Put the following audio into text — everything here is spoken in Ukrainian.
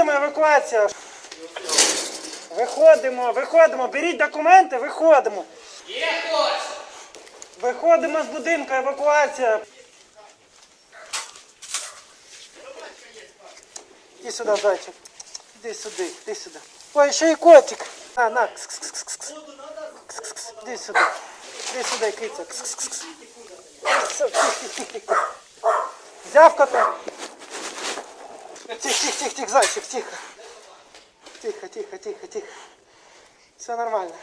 евакуація. Виходимо, виходимо, беріть документи, виходимо. Є хтось? Виходимо з будинку, евакуація. Іди сюди, зайчик. Іди сюди, іди сюди. Ой, ще й котик. На, на. Іди сюди. Іди сюди, киця. -кс -кс -кс. Все, тих, тих, тих, тих, тих. Взяв кота. Тих, тих, тих, тих, зайчик, тихо. Тихо, тихо, тихо, тихо. Все нормально.